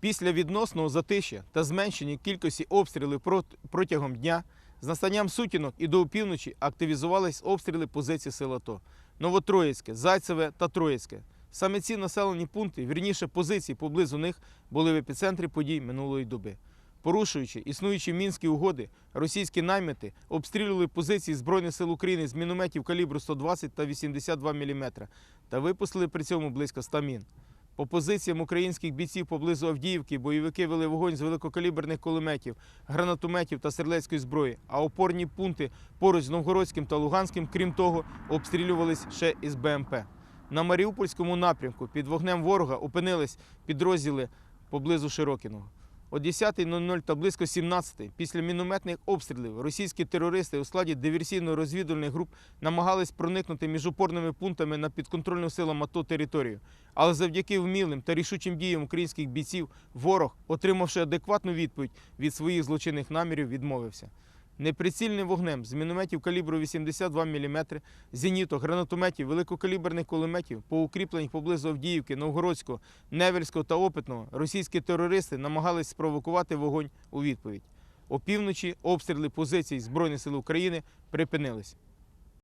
Після відносного затишя та зменшення кількості обстрілів протягом дня з настанням сутінок і до опівночі активізувались обстріли позицій сил АТО Новотроїцьке, Зайцеве та Троїцьке. Саме ці населені пункти, вірніше позиції поблизу них, були в епіцентрі подій минулої доби. Порушуючи існуючі мінські угоди, російські наймити обстрілювали позиції Збройних сил України з мінометів калібру 120 та 82 мм та випустили при цьому близько 100 мін. По позиціям українських бійців поблизу Авдіївки бойовики вели вогонь з великокаліберних кулеметів, гранатометів та стрілецької зброї, а опорні пункти поруч з Новгородським та Луганським, крім того, обстрілювались ще із БМП. На Маріупольському напрямку під вогнем ворога опинились підрозділи поблизу Широкіного. О 10.00 та близько 17.00 після мінометних обстрілів російські терористи у складі диверсійно-розвідувальних груп намагались проникнути між опорними пунктами на підконтрольну силам АТО територію. Але завдяки вмілим та рішучим діям українських бійців ворог, отримавши адекватну відповідь від своїх злочинних намірів, відмовився. Неприцільним вогнем з мінометів калібру 82 мм, зеніток, гранатометів, великокаліберних кулеметів по укріпленнях поблизу Авдіївки, Новгородського, Невельського та Опитного російські терористи намагались спровокувати вогонь у відповідь. Опівночі обстріли позицій Збройних сил України припинились.